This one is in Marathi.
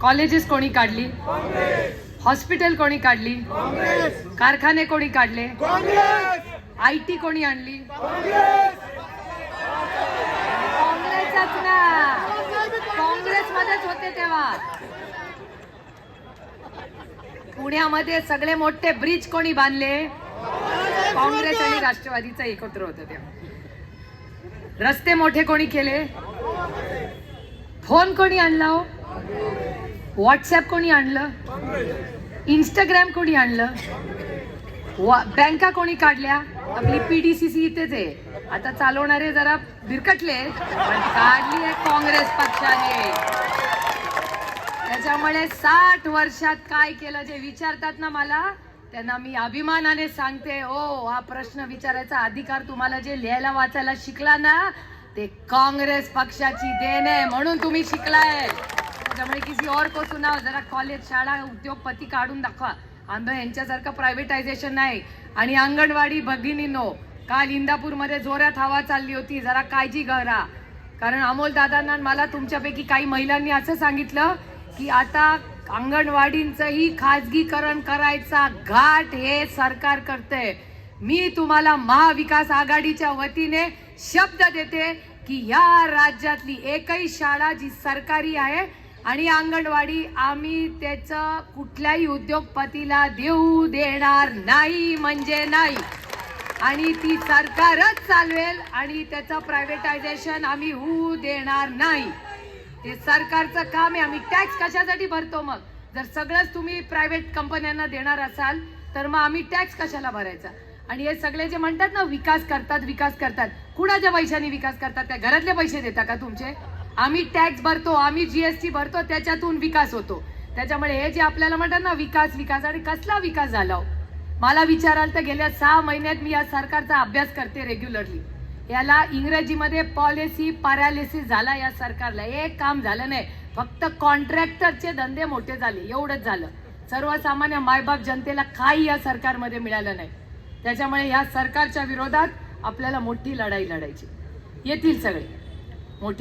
कॉलेजेस कोणी काढली? हॉस्पिटल कोणी काढली? कारखाने कोणी काढले? आय टी कोणी आणली? काँग्रेसच ना. काँग्रेसमध्येच होते तेव्हा. पुण्यामध्ये सगळे मोठे ब्रिज कोणी बांधले? काँग्रेस आणि राष्ट्रवादीचं एकत्र होतं तेव्हा. रस्ते मोठे कोणी केले? फोन कोणी आणला हो? व्हॉट्सॲप कोणी आणलं? इंस्टाग्राम कोणी आणलं? बँका कोणी काढल्या? आपली पीडीसीसी इथेच आहे. आता चालवणारे जरा बिरकटले पण काढली आहे काँग्रेस पक्षाने. त्याच्यामुळे साठ वर्षात काय केलं जे विचारतात ना मला त्यांना मी अभिमानाने सांगते ओ हा प्रश्न विचारायचा अधिकार तुम्हाला जे लिहायला वाचायला शिकला ना ते काँग्रेस पक्षाची देण आहे म्हणून तुम्ही शिकलाय. त्याच्यामुळे किसी ना जरा कॉलेज शाळा उद्योगपती काढून दाखवा. अंध यांच्यासारखं प्रायव्हेटायझेशन नाही. आणि अंगणवाडी भगिनीनो काल इंदापूरमध्ये जोरात हवा चालली होती. जरा काळजी घरा कारण अमोल दादांना मला तुमच्यापैकी काही महिलांनी असं सांगितलं की आता अंगणवाडींचंही खाजगीकरण करायचा घाट हे सरकार करते मी तुम्हाला महाविकास आघाडीच्या वतीने शब्द देते की या राज्यातली एकही शाळा जी सरकारी आहे आणि अंगणवाडी आम्ही त्याचं कुठल्याही उद्योगपतीला देऊ देणार नाही म्हणजे नाही. आणि ती सरकारच चालवेल आणि त्याचं प्रायव्हेटायझेशन आम्ही होऊ देणार नाही. ते सरकारचं काम आहे आम्ही टॅक्स कशासाठी भरतो मग? जर सगळंच तुम्ही प्रायव्हेट कंपन्यांना देणार असाल तर मग आम्ही टॅक्स कशाला भरायचा? आणि हे सगळे जे म्हणतात ना विकास करतात विकास करतात. कुणाच्या पैशाने विकास करतात? त्या घरातले पैसे देता का तुमचे? आम्ही टॅक्स भरतो आम्ही जीएसटी भरतो त्याच्यातून विकास होतो. त्याच्यामुळे हे जे आपल्याला म्हणतात ना विकास विकास आणि कसला विकास झाला हो? मला विचाराल तर गेल्या सहा महिन्यात मी या सरकारचा अभ्यास करते रेग्युलरली याला इंग्रजीमध्ये पॉलिसी पॅरालिसिस झाला या सरकारला. एक काम झालं नाही फक्त कॉन्ट्रॅक्टरचे धंदे मोठे झाले एवढंच झालं. सर्वसामान्य मायबाप जनतेला काही या सरकारमध्ये मिळालं नाही. त्याच्यामुळे या सरकारच्या विरोधात आपल्याला मोठी लढाई लढायची. येतील सगळे.